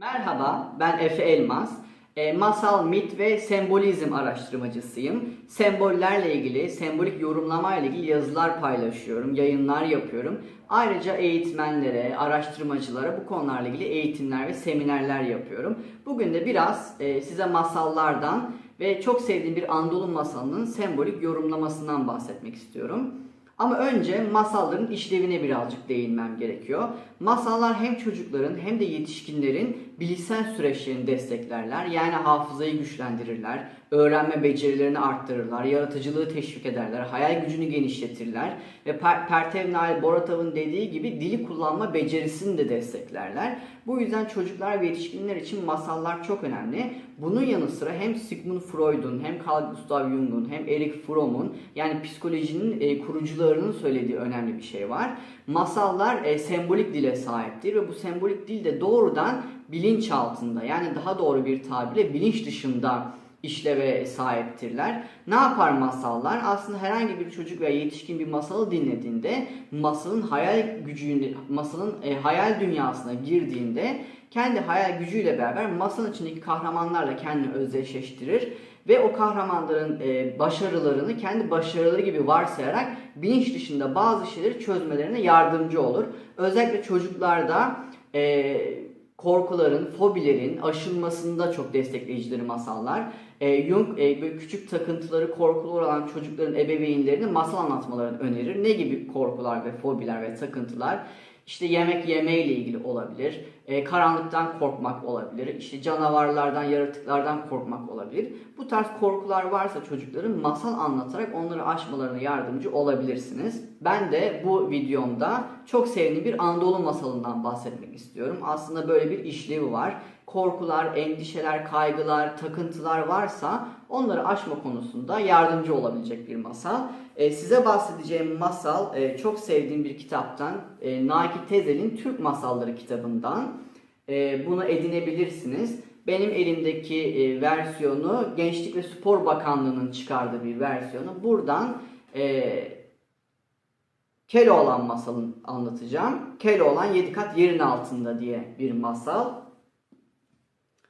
Merhaba, ben Efe Elmas. E, masal, mit ve sembolizm araştırmacısıyım. Sembollerle ilgili, sembolik yorumlamayla ilgili yazılar paylaşıyorum, yayınlar yapıyorum. Ayrıca eğitmenlere, araştırmacılara bu konularla ilgili eğitimler ve seminerler yapıyorum. Bugün de biraz e, size masallardan ve çok sevdiğim bir Anadolu masalının sembolik yorumlamasından bahsetmek istiyorum. Ama önce masalların işlevine birazcık değinmem gerekiyor. Masallar hem çocukların hem de yetişkinlerin bilişsel süreçlerini desteklerler. Yani hafızayı güçlendirirler, öğrenme becerilerini arttırırlar, yaratıcılığı teşvik ederler, hayal gücünü genişletirler ve Per- Pertev Nail Boratov'un dediği gibi dili kullanma becerisini de desteklerler. Bu yüzden çocuklar ve yetişkinler için masallar çok önemli. Bunun yanı sıra hem Sigmund Freud'un hem Carl Gustav Jung'un hem Erich Fromm'un yani psikolojinin e, kurucularının söylediği önemli bir şey var. Masallar e, sembolik dile sahiptir ve bu sembolik dil de doğrudan bilinç altında yani daha doğru bir tabirle bilinç dışında işleve sahiptirler. Ne yapar masallar? Aslında herhangi bir çocuk veya yetişkin bir masalı dinlediğinde masalın hayal gücünü, masalın e, hayal dünyasına girdiğinde kendi hayal gücüyle beraber masanın içindeki kahramanlarla kendini özdeşleştirir ve o kahramanların e, başarılarını kendi başarıları gibi varsayarak bilinç dışında bazı şeyleri çözmelerine yardımcı olur. Özellikle çocuklarda e, korkuların, fobilerin aşılmasında çok destekleyicileri masallar. E, Jung e, böyle küçük takıntıları, korkuları olan çocukların ebeveynlerine masal anlatmalarını önerir. Ne gibi korkular ve fobiler ve takıntılar? İşte yemek yemeyle ilgili olabilir, e, karanlıktan korkmak olabilir, işte canavarlardan, yaratıklardan korkmak olabilir. Bu tarz korkular varsa çocukların masal anlatarak onları aşmalarına yardımcı olabilirsiniz. Ben de bu videomda çok sevdiğim bir Anadolu masalından bahsetmek istiyorum. Aslında böyle bir işlevi var. Korkular, endişeler, kaygılar, takıntılar varsa onları aşma konusunda yardımcı olabilecek bir masal. Ee, size bahsedeceğim masal e, çok sevdiğim bir kitaptan, e, Naki Tezel'in Türk Masalları kitabından. E, bunu edinebilirsiniz. Benim elimdeki e, versiyonu Gençlik ve Spor Bakanlığı'nın çıkardığı bir versiyonu. Buradan e, Keloğlan masalını anlatacağım. Keloğlan 7 kat yerin altında diye bir masal.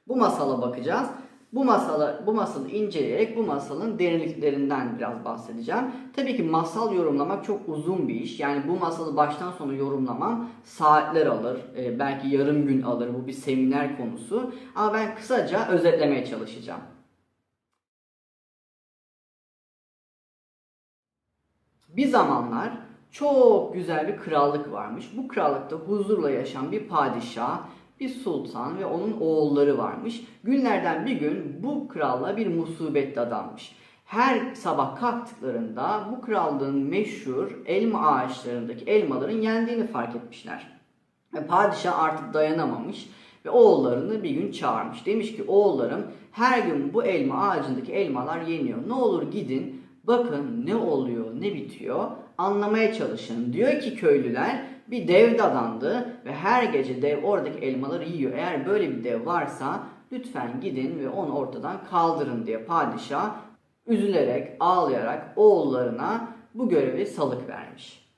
Bu masala bakacağız. Bu masala bu masalı inceleyerek bu masalın derinliklerinden biraz bahsedeceğim. Tabii ki masal yorumlamak çok uzun bir iş. Yani bu masalı baştan sona yorumlamam saatler alır. Ee, belki yarım gün alır. Bu bir seminer konusu. Ama ben kısaca özetlemeye çalışacağım. Bir zamanlar çok güzel bir krallık varmış. Bu krallıkta huzurla yaşayan bir padişah, bir sultan ve onun oğulları varmış. Günlerden bir gün bu kralla bir musibet dadanmış. Her sabah kalktıklarında bu krallığın meşhur elma ağaçlarındaki elmaların yendiğini fark etmişler. Ve padişah artık dayanamamış ve oğullarını bir gün çağırmış. Demiş ki oğullarım her gün bu elma ağacındaki elmalar yeniyor. Ne olur gidin bakın ne oluyor ne bitiyor anlamaya çalışın. Diyor ki köylüler bir dev dadandı ve her gece dev oradaki elmaları yiyor. Eğer böyle bir dev varsa lütfen gidin ve onu ortadan kaldırın diye padişah üzülerek ağlayarak oğullarına bu görevi salık vermiş.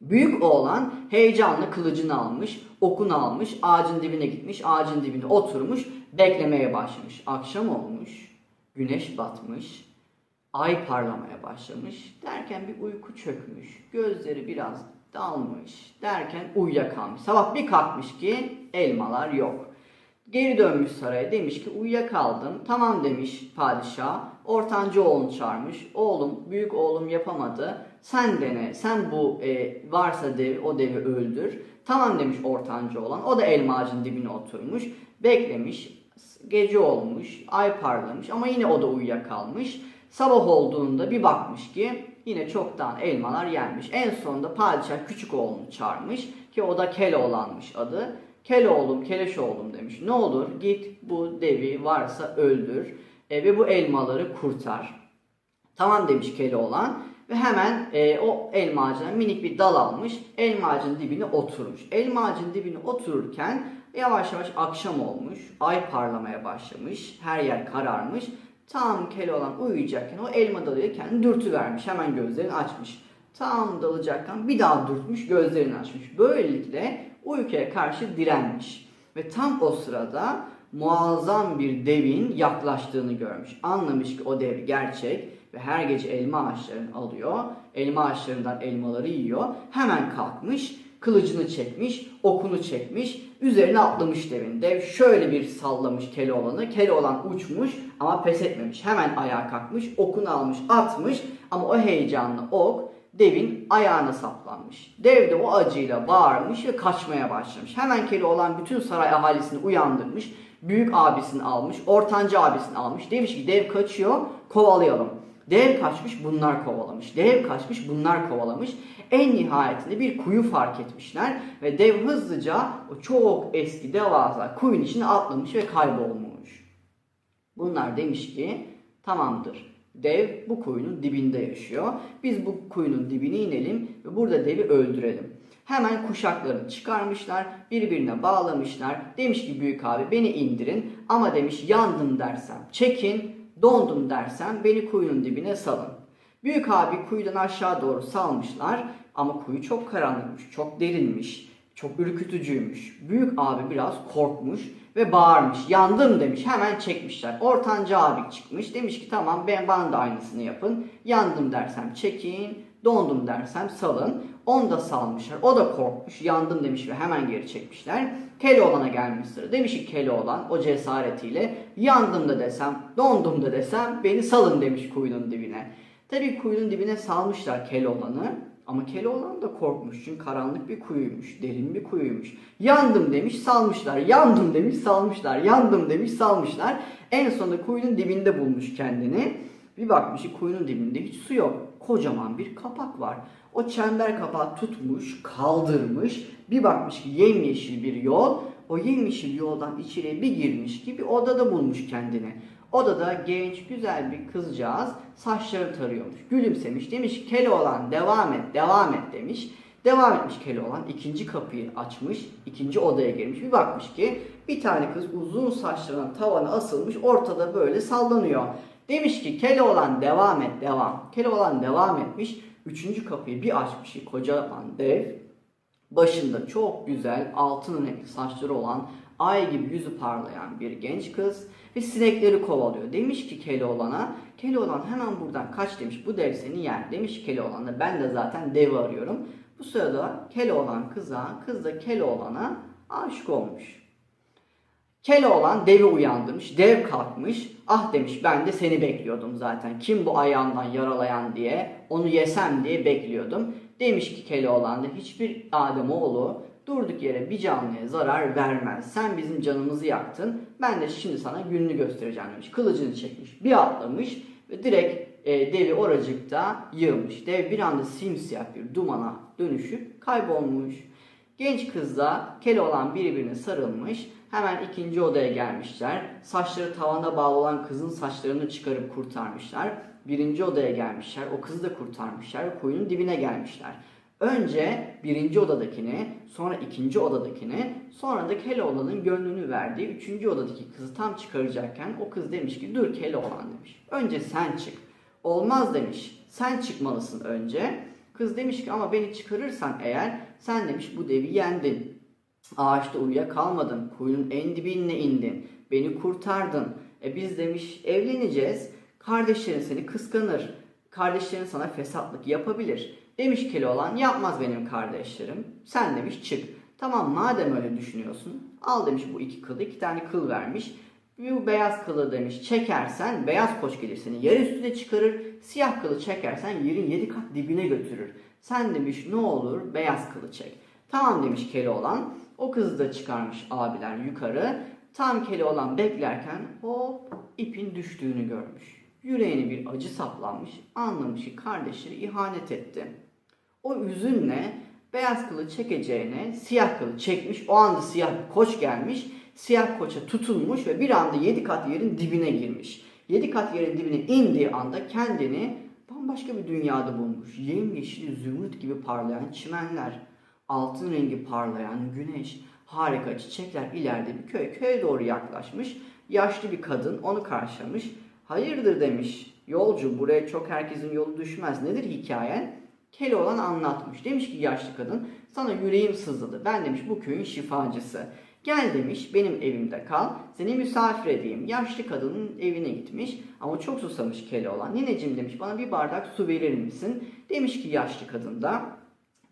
Büyük oğlan heyecanla kılıcını almış, okunu almış, ağacın dibine gitmiş, ağacın dibine oturmuş, beklemeye başlamış. Akşam olmuş, güneş batmış, ay parlamaya başlamış. Derken bir uyku çökmüş, gözleri biraz dalmış. Derken uyuyakalmış. Sabah bir kalkmış ki elmalar yok. Geri dönmüş saraya demiş ki uyuyakaldım. Tamam demiş padişah. Ortancı oğlunu çağırmış. Oğlum, büyük oğlum yapamadı. Sen dene. Sen bu e, varsa dev, o devi öldür. Tamam demiş ortancı olan. O da elma ağacının dibine oturmuş. Beklemiş. Gece olmuş. Ay parlamış ama yine o da uyuyakalmış. Sabah olduğunda bir bakmış ki yine çoktan elmalar yenmiş. En sonunda padişah küçük oğlunu çağırmış ki o da Keloğlan'mış adı. Keloğlum, Keleş oğlum demiş. Ne olur git bu devi varsa öldür e, ve bu elmaları kurtar. Tamam demiş Keloğlan ve hemen e, o elma ağacına minik bir dal almış. Elma ağacının dibine oturmuş. Elma ağacının dibine otururken yavaş yavaş akşam olmuş. Ay parlamaya başlamış. Her yer kararmış. Tam Keloğlan uyuyacakken o elma dalıyla kendini dürtüvermiş. Hemen gözlerini açmış. Tam dalacakken bir daha dürtmüş gözlerini açmış. Böylelikle uykuya karşı direnmiş. Ve tam o sırada muazzam bir devin yaklaştığını görmüş. Anlamış ki o dev gerçek ve her gece elma ağaçlarını alıyor. Elma ağaçlarından elmaları yiyor. Hemen kalkmış, kılıcını çekmiş, okunu çekmiş, üzerine atlamış devin. Dev şöyle bir sallamış Keloğlan'ı. Keloğlan uçmuş ama pes etmemiş. Hemen ayağa kalkmış, okunu almış, atmış ama o heyecanlı ok devin ayağına saplanmış. Dev de o acıyla bağırmış ve kaçmaya başlamış. Hemen Keloğlan bütün saray ahalisini uyandırmış. Büyük abisini almış, ortanca abisini almış. Demiş ki dev kaçıyor, kovalayalım. Dev kaçmış, bunlar kovalamış. Dev kaçmış, bunlar kovalamış. En nihayetinde bir kuyu fark etmişler ve dev hızlıca o çok eski devasa kuyunun içine atlamış ve kaybolmuş. Bunlar demiş ki tamamdır. Dev bu kuyunun dibinde yaşıyor. Biz bu kuyunun dibine inelim ve burada devi öldürelim. Hemen kuşaklarını çıkarmışlar, birbirine bağlamışlar. Demiş ki büyük abi beni indirin ama demiş yandım dersem çekin, dondum dersem beni kuyunun dibine salın. Büyük abi kuyudan aşağı doğru salmışlar ama kuyu çok karanlıkmış, çok derinmiş, çok ürkütücüymüş. Büyük abi biraz korkmuş ve bağırmış. Yandım demiş. Hemen çekmişler. Ortanca abi çıkmış. Demiş ki tamam ben bana da aynısını yapın. Yandım dersem çekin. Dondum dersem salın. Onu da salmışlar. O da korkmuş. Yandım demiş ve hemen geri çekmişler. Keloğlan'a gelmiş sıra. Demiş ki Keloğlan o cesaretiyle yandım da desem, dondum da desem beni salın demiş kuyunun dibine. Tabii kuyunun dibine salmışlar Keloğlan'ı. Ama Keloğlan da korkmuş çünkü karanlık bir kuyuymuş, derin bir kuyuymuş. Yandım demiş salmışlar, yandım demiş salmışlar, yandım demiş salmışlar. En sonunda kuyunun dibinde bulmuş kendini. Bir bakmış ki kuyunun dibinde hiç su yok. Kocaman bir kapak var. O çember kapağı tutmuş, kaldırmış. Bir bakmış ki yemyeşil bir yol. O yemyeşil yoldan içeriye bir girmiş gibi odada bulmuş kendini. Odada genç güzel bir kızcağız saçları tarıyormuş. Gülümsemiş demiş Keloğlan devam et devam et demiş. Devam etmiş Keloğlan ikinci kapıyı açmış ikinci odaya girmiş. Bir bakmış ki bir tane kız uzun saçlarının tavana asılmış ortada böyle sallanıyor. Demiş ki Keloğlan devam et devam. Keloğlan devam etmiş. Üçüncü kapıyı bir açmış ki kocaman dev Başında çok güzel altın renkli saçları olan ay gibi yüzü parlayan bir genç kız ve sinekleri kovalıyor. Demiş ki Keloğlan'a, Keloğlan hemen buradan kaç demiş bu dev seni yer. Demiş Keloğlan ben de zaten devi arıyorum. Bu sırada Keloğlan kıza, kız da Keloğlan'a aşık olmuş. Keloğlan devi uyandırmış, dev kalkmış. Ah demiş ben de seni bekliyordum zaten. Kim bu ayağından yaralayan diye, onu yesem diye bekliyordum. Demiş ki Keloğlan da hiçbir Ademoğlu durduk yere bir canlıya zarar vermez. Sen bizim canımızı yaktın. Ben de şimdi sana gününü göstereceğim demiş. Kılıcını çekmiş, bir atlamış ve direkt e, devi oracıkta yığmış. Dev bir anda simsiyah bir dumana dönüşüp kaybolmuş. Genç kızla Keloğlan birbirine sarılmış. Hemen ikinci odaya gelmişler. Saçları tavana bağlı olan kızın saçlarını çıkarıp kurtarmışlar. Birinci odaya gelmişler. O kızı da kurtarmışlar ve kuyunun dibine gelmişler. Önce birinci odadakini, sonra ikinci odadakini, sonra da Keloğlan'ın gönlünü verdiği üçüncü odadaki kızı tam çıkaracakken o kız demiş ki dur Keloğlan demiş. Önce sen çık. Olmaz demiş. Sen çıkmalısın önce. Kız demiş ki ama beni çıkarırsan eğer sen demiş bu devi yendin. Ağaçta uyuyakalmadın. Kuyunun en dibine indin. Beni kurtardın. E biz demiş evleneceğiz. Kardeşlerin seni kıskanır. Kardeşlerin sana fesatlık yapabilir. Demiş Keloğlan yapmaz benim kardeşlerim. Sen demiş çık. Tamam madem öyle düşünüyorsun. Al demiş bu iki kılı. iki tane kıl vermiş. Bu beyaz kılı demiş çekersen beyaz koç gelir seni yer üstüne çıkarır. Siyah kılı çekersen yerin yedi kat dibine götürür. Sen demiş ne olur beyaz kılı çek. Tamam demiş Keloğlan. O kızı da çıkarmış abiler yukarı. Tam Keloğlan beklerken hop ipin düştüğünü görmüş. Yüreğine bir acı saplanmış. Anlamış ki kardeşleri ihanet etti. O üzünle beyaz kılı çekeceğine siyah kılı çekmiş. O anda siyah bir koç gelmiş. Siyah koça tutulmuş ve bir anda yedi kat yerin dibine girmiş. Yedi kat yerin dibine indiği anda kendini bambaşka bir dünyada bulmuş. Yemyeşil zümrüt gibi parlayan çimenler, altın rengi parlayan güneş, harika çiçekler ileride bir köy. Köye doğru yaklaşmış. Yaşlı bir kadın onu karşılamış. Hayırdır demiş. Yolcu buraya çok herkesin yolu düşmez. Nedir hikayen? Keloğlan anlatmış. Demiş ki yaşlı kadın sana yüreğim sızladı. Ben demiş bu köyün şifacısı. Gel demiş benim evimde kal. Seni misafir edeyim. Yaşlı kadının evine gitmiş ama çok susamış Keloğlan. Nineciğim demiş bana bir bardak su verir misin? Demiş ki yaşlı kadın da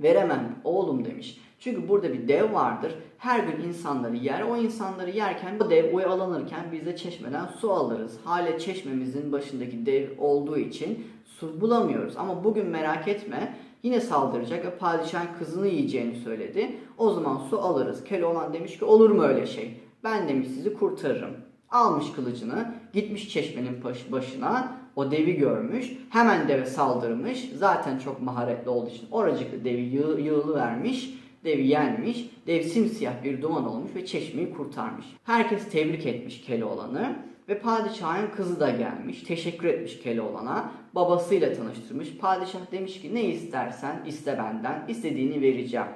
veremem oğlum demiş. Çünkü burada bir dev vardır. Her gün insanları yer. O insanları yerken bu dev oyalanırken biz de çeşmeden su alırız. Hale çeşmemizin başındaki dev olduğu için su bulamıyoruz. Ama bugün merak etme yine saldıracak ve padişahın kızını yiyeceğini söyledi. O zaman su alırız. Keloğlan demiş ki olur mu öyle şey? Ben demiş sizi kurtarırım. Almış kılıcını, gitmiş çeşmenin baş- başına, o devi görmüş, hemen deve saldırmış. Zaten çok maharetli olduğu için oracıklı devi yığ, yığılı vermiş, devi yenmiş, dev simsiyah bir duman olmuş ve çeşmeyi kurtarmış. Herkes tebrik etmiş Keloğlan'ı ve padişahın kızı da gelmiş, teşekkür etmiş Keloğlan'a, babasıyla tanıştırmış. Padişah demiş ki ne istersen iste benden, istediğini vereceğim.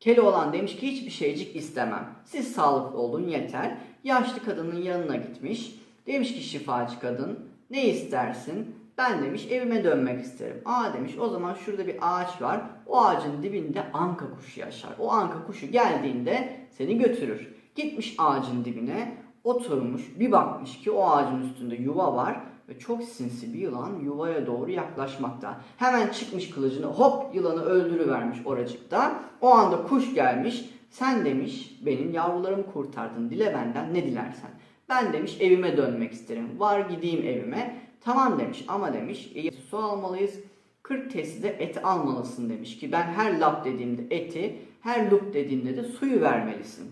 Keloğlan demiş ki hiçbir şeycik istemem. Siz sağlıklı olun yeter. Yaşlı kadının yanına gitmiş. Demiş ki şifacı kadın ne istersin? Ben demiş evime dönmek isterim. Aa demiş o zaman şurada bir ağaç var. O ağacın dibinde anka kuşu yaşar. O anka kuşu geldiğinde seni götürür. Gitmiş ağacın dibine oturmuş bir bakmış ki o ağacın üstünde yuva var ve çok sinsi bir yılan yuvaya doğru yaklaşmakta. Hemen çıkmış kılıcını hop yılanı öldürüvermiş oracıkta. O anda kuş gelmiş. Sen demiş benim yavrularımı kurtardın dile benden ne dilersen. Ben demiş evime dönmek isterim. Var gideyim evime. Tamam demiş ama demiş "e, su almalıyız. 40 testi de et almalısın demiş ki ben her lap dediğimde eti her lup dediğimde de suyu vermelisin.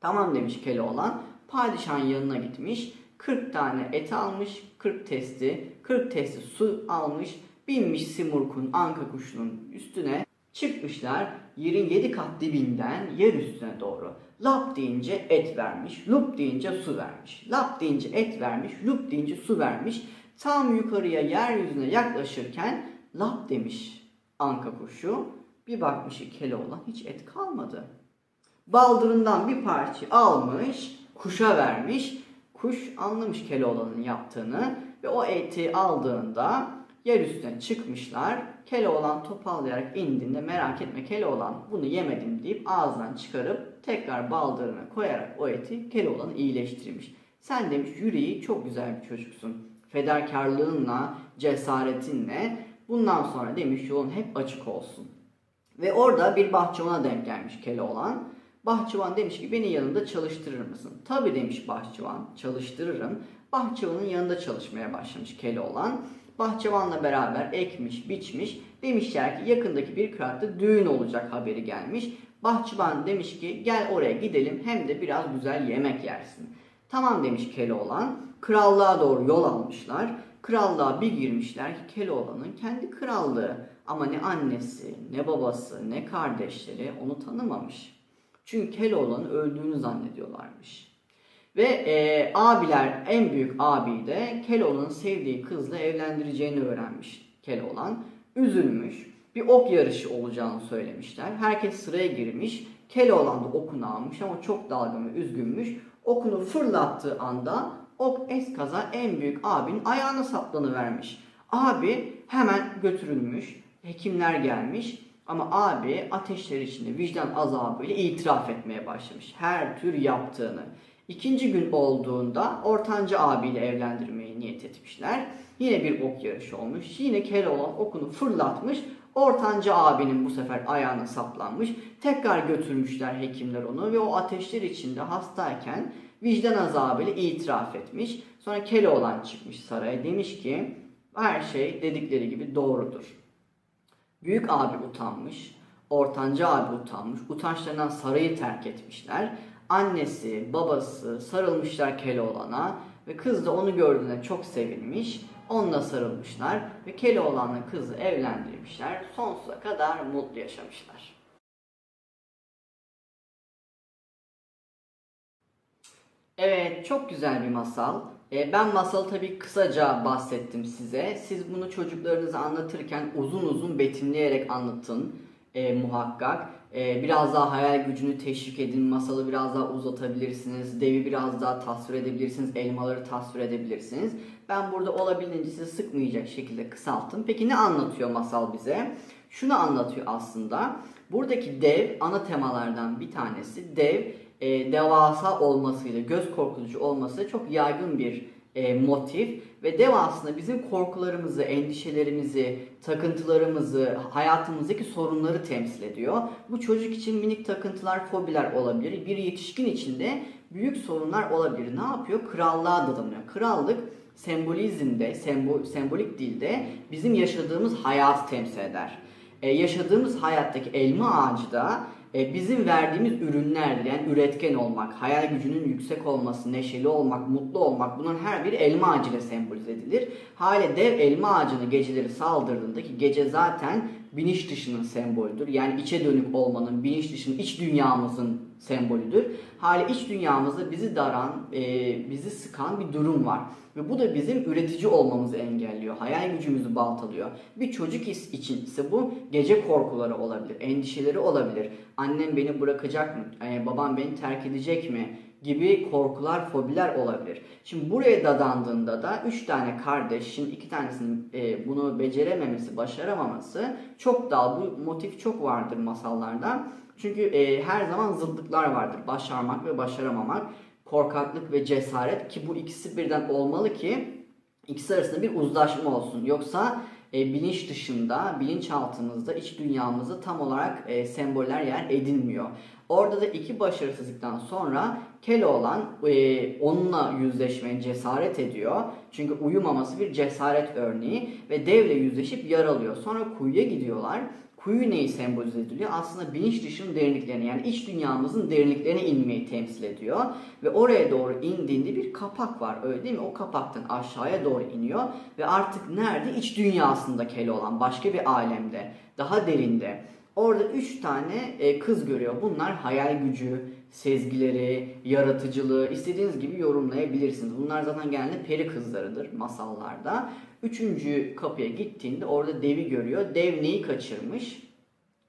Tamam demiş Keloğlan. Padişahın yanına gitmiş. 40 tane et almış, 40 testi, 40 testi su almış, binmiş Simurg'un anka kuşunun üstüne çıkmışlar yerin 7 kat dibinden yer üstüne doğru. Lap deyince et vermiş, lup deyince su vermiş. Lap deyince et vermiş, lup deyince su vermiş. Tam yukarıya yeryüzüne yaklaşırken lap demiş anka kuşu. Bir bakmış ki Keloğlan hiç et kalmadı. Baldırından bir parça almış, kuşa vermiş. Kuş anlamış Keloğlan'ın yaptığını ve o eti aldığında yer üstüne çıkmışlar. Keloğlan topallayarak indiğinde merak etme Keloğlan bunu yemedim deyip ağzından çıkarıp tekrar baldırına koyarak o eti Keloğlan'ı iyileştirmiş. Sen demiş yüreği çok güzel bir çocuksun. Fedakarlığınla, cesaretinle bundan sonra demiş yolun hep açık olsun. Ve orada bir bahçıvana denk gelmiş Keloğlan. Bahçıvan demiş ki beni yanında çalıştırır mısın? Tabi demiş bahçıvan çalıştırırım. Bahçıvanın yanında çalışmaya başlamış Keloğlan. Bahçıvanla beraber ekmiş, biçmiş. Demişler ki yakındaki bir kıraatta düğün olacak haberi gelmiş. Bahçıvan demiş ki gel oraya gidelim hem de biraz güzel yemek yersin. Tamam demiş Keloğlan. Krallığa doğru yol almışlar. Krallığa bir girmişler ki Keloğlan'ın kendi krallığı. Ama ne annesi, ne babası, ne kardeşleri onu tanımamış. Çünkü Keloğlan'ın öldüğünü zannediyorlarmış. Ve e, abiler, en büyük abi de Keloğlan'ın sevdiği kızla evlendireceğini öğrenmiş Keloğlan. Üzülmüş. Bir ok yarışı olacağını söylemişler. Herkes sıraya girmiş. Keloğlan da okunu almış ama çok dalgın ve üzgünmüş. Okunu fırlattığı anda ok eskaza en büyük abinin ayağına saplanıvermiş. Abi hemen götürülmüş. Hekimler gelmiş. Ama abi ateşler içinde vicdan azabıyla itiraf etmeye başlamış. Her tür yaptığını. İkinci gün olduğunda ortanca abiyle evlendirmeyi niyet etmişler. Yine bir ok yarışı olmuş. Yine Keloğlan okunu fırlatmış. Ortanca abinin bu sefer ayağına saplanmış. Tekrar götürmüşler hekimler onu ve o ateşler içinde hastayken vicdan azabıyla itiraf etmiş. Sonra Keloğlan çıkmış saraya demiş ki her şey dedikleri gibi doğrudur. Büyük abi utanmış, ortanca abi utanmış, utançlarından sarayı terk etmişler. Annesi, babası sarılmışlar Keloğlan'a ve kız da onu gördüğünde çok sevinmiş. Onunla sarılmışlar ve Keloğlan'la kızı evlendirmişler. Sonsuza kadar mutlu yaşamışlar. Evet, çok güzel bir masal. Ee, Ben masalı tabii kısaca bahsettim size. Siz bunu çocuklarınıza anlatırken uzun uzun betimleyerek anlatın e, muhakkak. E, biraz daha hayal gücünü teşvik edin, masalı biraz daha uzatabilirsiniz, devi biraz daha tasvir edebilirsiniz, elmaları tasvir edebilirsiniz. Ben burada olabildiğince sizi sıkmayacak şekilde kısalttım. Peki ne anlatıyor masal bize? Şunu anlatıyor aslında. Buradaki dev ana temalardan bir tanesi. Dev e, devasa olmasıyla, göz korkutucu olması çok yaygın bir e, motif ve dev aslında bizim korkularımızı, endişelerimizi, takıntılarımızı, hayatımızdaki sorunları temsil ediyor. Bu çocuk için minik takıntılar, fobiler olabilir. Bir yetişkin için de büyük sorunlar olabilir. Ne yapıyor? Krallığa dadanıyor. Krallık sembolizmde, sembol, sembolik dilde bizim yaşadığımız hayatı temsil eder. E, yaşadığımız hayattaki elma ağacı da e, bizim verdiğimiz ürünlerdir. Yani üretken olmak, hayal gücünün yüksek olması, neşeli olmak, mutlu olmak bunların her biri elma ağacıyla sembolize edilir. Hale dev elma ağacını geceleri saldırdığında ki gece zaten bilinç dışının sembolüdür. Yani içe dönük olmanın, bilinç dışının, iç dünyamızın sembolüdür. Hali iç dünyamızda bizi daran, e, bizi sıkan bir durum var. Ve bu da bizim üretici olmamızı engelliyor. Hayal gücümüzü baltalıyor. Bir çocuk için ise bu gece korkuları olabilir, endişeleri olabilir. Annem beni bırakacak mı? E, babam beni terk edecek mi? gibi korkular, fobiler olabilir. Şimdi buraya dadandığında da üç tane kardeş, şimdi iki tanesinin e, bunu becerememesi, başaramaması çok dal. Bu motif çok vardır masallarda. Çünkü e, her zaman zıtlıklar vardır. Başarmak ve başaramamak, korkaklık ve cesaret ki bu ikisi birden olmalı ki ikisi arasında bir uzlaşma olsun. Yoksa e, bilinç dışında, bilinçaltımızda, iç dünyamızda tam olarak e, semboller yer edinmiyor. Orada da iki başarısızlıktan sonra Keloğlan e, onunla yüzleşmeye cesaret ediyor. Çünkü uyumaması bir cesaret örneği ve devle yüzleşip yaralıyor. Sonra kuyuya gidiyorlar. Kuyu neyi sembolize ediliyor? Aslında bilinç dışının derinliklerine yani iç dünyamızın derinliklerine inmeyi temsil ediyor. Ve oraya doğru indiğinde bir kapak var öyle değil mi? O kapaktan aşağıya doğru iniyor ve artık nerede? İç dünyasında Keloğlan başka bir alemde, daha derinde. Orada üç tane e, kız görüyor. Bunlar hayal gücü, sezgileri, yaratıcılığı istediğiniz gibi yorumlayabilirsiniz. Bunlar zaten genelde peri kızlarıdır masallarda. Üçüncü kapıya gittiğinde orada devi görüyor. Dev neyi kaçırmış?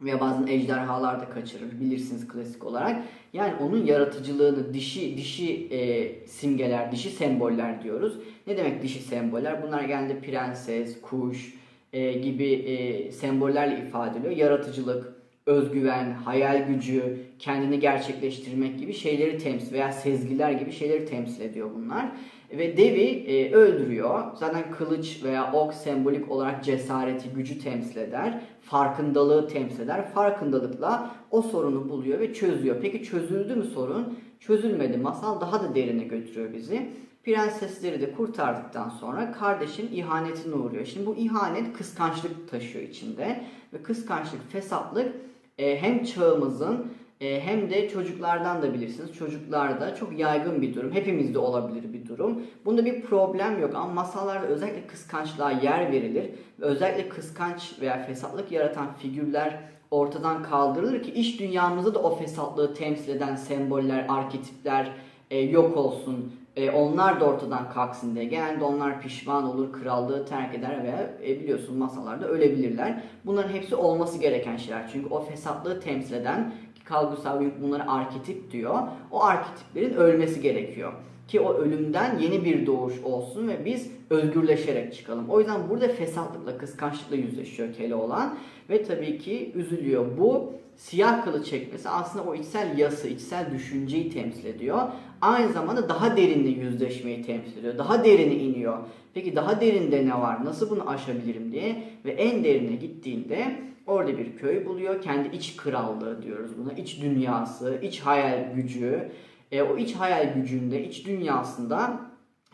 Ve bazen ejderhalar da kaçırır bilirsiniz klasik olarak. Yani onun yaratıcılığını dişi dişi e, simgeler, dişi semboller diyoruz. Ne demek dişi semboller? Bunlar genelde prenses, kuş e, gibi e, sembollerle ifade ediliyor. Yaratıcılık, özgüven, hayal gücü, kendini gerçekleştirmek gibi şeyleri temsil veya sezgiler gibi şeyleri temsil ediyor bunlar. Ve devi e, öldürüyor. Zaten kılıç veya ok sembolik olarak cesareti, gücü temsil eder. Farkındalığı temsil eder. Farkındalıkla o sorunu buluyor ve çözüyor. Peki çözüldü mü sorun? Çözülmedi. Masal daha da derine götürüyor bizi. Prensesleri de kurtardıktan sonra kardeşin ihanetine uğruyor. Şimdi bu ihanet kıskançlık taşıyor içinde. Ve kıskançlık, fesatlık e, hem çağımızın e, hem de çocuklardan da bilirsiniz. Çocuklarda çok yaygın bir durum. Hepimizde olabilir bir durum. Bunda bir problem yok ama masallarda özellikle kıskançlığa yer verilir. Ve özellikle kıskanç veya fesatlık yaratan figürler ortadan kaldırılır ki iş dünyamızda da o fesatlığı temsil eden semboller, arketipler e, yok olsun. E, onlar da ortadan kalksın diye. Genelde onlar pişman olur, krallığı terk eder veya e, biliyorsun masalarda ölebilirler. Bunların hepsi olması gereken şeyler. Çünkü o fesatlığı temsil eden Carl Gustav Jung bunlara arketip diyor. O arketiplerin ölmesi gerekiyor. Ki o ölümden yeni bir doğuş olsun ve biz özgürleşerek çıkalım. O yüzden burada fesatlıkla, kıskançlıkla yüzleşiyor Keloğlan. Ve tabii ki üzülüyor. Bu siyah kılı çekmesi aslında o içsel yası, içsel düşünceyi temsil ediyor. Aynı zamanda daha derinle yüzleşmeyi temsil ediyor. Daha derine iniyor. Peki daha derinde ne var? Nasıl bunu aşabilirim diye ve en derine gittiğinde orada bir köy buluyor. Kendi iç krallığı diyoruz buna. İç dünyası, iç hayal gücü. E, o iç hayal gücünde, iç dünyasında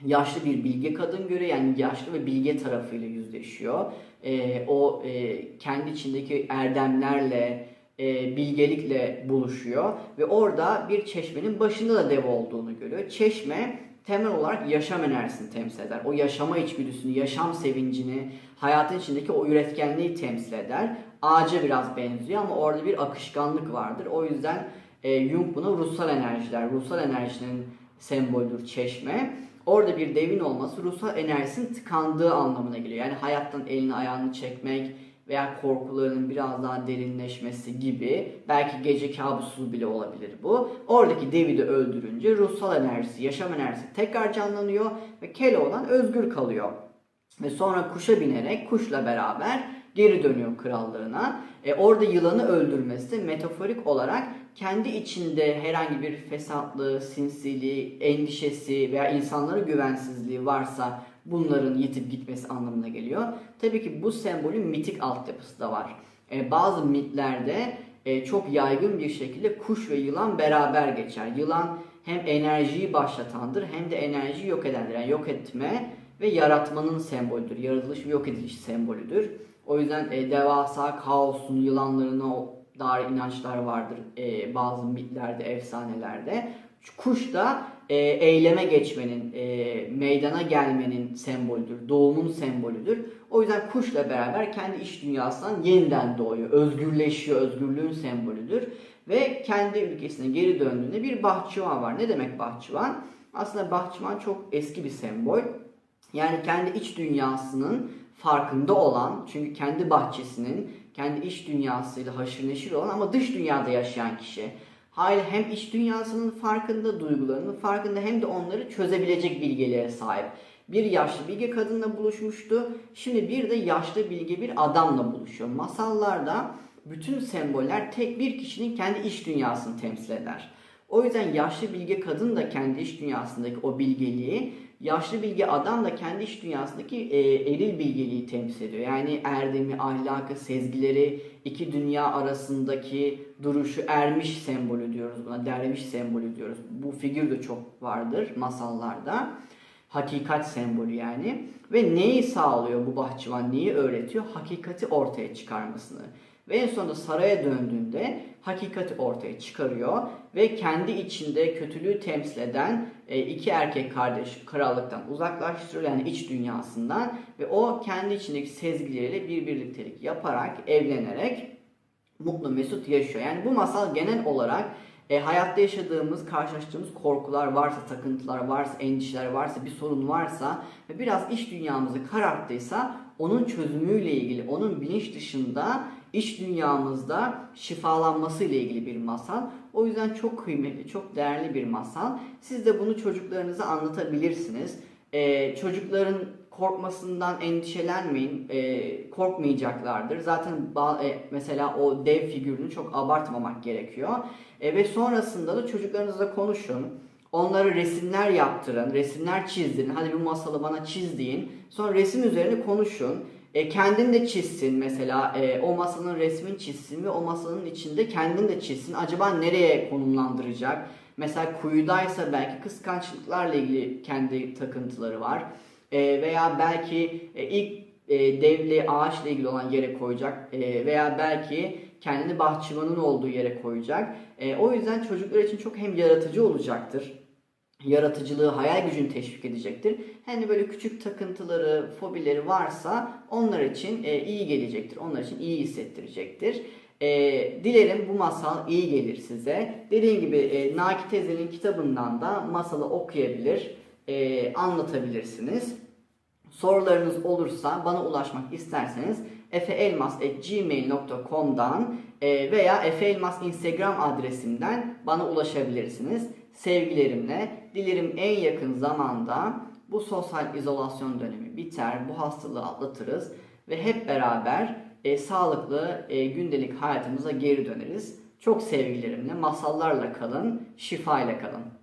yaşlı bir bilge kadın görüyor. Yani yaşlı ve bilge tarafıyla yüzleşiyor. E, o e, kendi içindeki erdemlerle, e, bilgelikle buluşuyor ve orada bir çeşmenin başında da dev olduğunu görüyor. Çeşme temel olarak yaşam enerjisini temsil eder. O yaşama içgüdüsünü, yaşam sevincini, hayatın içindeki o üretkenliği temsil eder. Ağaca biraz benziyor ama orada bir akışkanlık vardır. O yüzden e, Jung buna ruhsal enerjiler, ruhsal enerjinin sembolüdür çeşme. Orada bir devin olması ruhsal enerjisinin tıkandığı anlamına geliyor. Yani hayattan elini ayağını çekmek, veya korkularının biraz daha derinleşmesi gibi belki gece kabusu bile olabilir bu. Oradaki devi de öldürünce ruhsal enerjisi, yaşam enerjisi tekrar canlanıyor ve Keloğlan özgür kalıyor. Ve sonra kuşa binerek kuşla beraber geri dönüyor krallığına. E, orada yılanı öldürmesi metaforik olarak kendi içinde herhangi bir fesatlığı, sinsiliği, endişesi veya insanlara güvensizliği varsa bunların yitip gitmesi anlamına geliyor. Tabii ki bu sembolün mitik altyapısı da var. Ee, bazı mitlerde e, çok yaygın bir şekilde kuş ve yılan beraber geçer. Yılan hem enerjiyi başlatandır hem de enerjiyi yok edendir. Yani yok etme ve yaratmanın sembolüdür. Yaratılış ve yok ediliş sembolüdür. O yüzden e, devasa kaosun, yılanlarına o- dair inançlar vardır e, bazı mitlerde, efsanelerde. Kuş da e, eyleme geçmenin, e, meydana gelmenin sembolüdür, doğumun sembolüdür. O yüzden kuşla beraber kendi iç dünyasından yeniden doğuyor, özgürleşiyor, özgürlüğün sembolüdür. Ve kendi ülkesine geri döndüğünde bir bahçıvan var. Ne demek bahçıvan? Aslında bahçıvan çok eski bir sembol. Yani kendi iç dünyasının farkında olan, çünkü kendi bahçesinin, kendi iç dünyasıyla haşır neşir olan ama dış dünyada yaşayan kişi. Hayır hem iç dünyasının farkında, duygularının farkında hem de onları çözebilecek bilgeliğe sahip. Bir yaşlı bilge kadınla buluşmuştu. Şimdi bir de yaşlı bilge bir adamla buluşuyor. Masallarda bütün semboller tek bir kişinin kendi iç dünyasını temsil eder. O yüzden yaşlı bilge kadın da kendi iç dünyasındaki o bilgeliği, yaşlı bilge adam da kendi iç dünyasındaki e, eril bilgeliği temsil ediyor. Yani erdemi, ahlakı, sezgileri, iki dünya arasındaki duruşu ermiş sembolü diyoruz buna, derviş sembolü diyoruz. Bu figür de çok vardır masallarda. Hakikat sembolü yani. Ve neyi sağlıyor bu bahçıvan, neyi öğretiyor? Hakikati ortaya çıkarmasını. Ve en sonunda saraya döndüğünde hakikati ortaya çıkarıyor ve kendi içinde kötülüğü temsil eden e, iki erkek kardeş krallıktan uzaklaştırıyor yani iç dünyasından ve o kendi içindeki sezgileriyle bir birliktelik yaparak evlenerek mutlu mesut yaşıyor. Yani bu masal genel olarak e, hayatta yaşadığımız, karşılaştığımız korkular varsa, takıntılar varsa, endişeler varsa, bir sorun varsa ve biraz iç dünyamızı kararttıysa onun çözümüyle ilgili, onun bilinç dışında iç dünyamızda şifalanması ile ilgili bir masal. O yüzden çok kıymetli, çok değerli bir masal. Siz de bunu çocuklarınıza anlatabilirsiniz. E, çocukların korkmasından endişelenmeyin. E, korkmayacaklardır. Zaten e, mesela o dev figürünü çok abartmamak gerekiyor. E, ve sonrasında da çocuklarınızla konuşun. Onlara resimler yaptırın, resimler çizdirin. Hadi bu masalı bana çiz deyin. Sonra resim üzerine konuşun. E, kendin de çizsin mesela. E, o masanın resmini çizsin ve o masanın içinde kendin de çizsin. Acaba nereye konumlandıracak? Mesela kuyudaysa belki kıskançlıklarla ilgili kendi takıntıları var. E, veya belki e, ilk e, devli ağaçla ilgili olan yere koyacak. E, veya belki kendini bahçıvanın olduğu yere koyacak. E, o yüzden çocuklar için çok hem yaratıcı olacaktır yaratıcılığı, hayal gücünü teşvik edecektir. De böyle küçük takıntıları, fobileri varsa onlar için e, iyi gelecektir. Onlar için iyi hissettirecektir. E, dilerim bu masal iyi gelir size. Dediğim gibi e, Naki teyzenin kitabından da masalı okuyabilir, e, anlatabilirsiniz. Sorularınız olursa bana ulaşmak isterseniz efeelmas.gmail.com'dan e, veya efeelmas Instagram adresimden bana ulaşabilirsiniz. Sevgilerimle dilerim en yakın zamanda bu sosyal izolasyon dönemi biter, bu hastalığı atlatırız ve hep beraber e, sağlıklı e, gündelik hayatımıza geri döneriz. Çok sevgilerimle, masallarla kalın, şifayla kalın.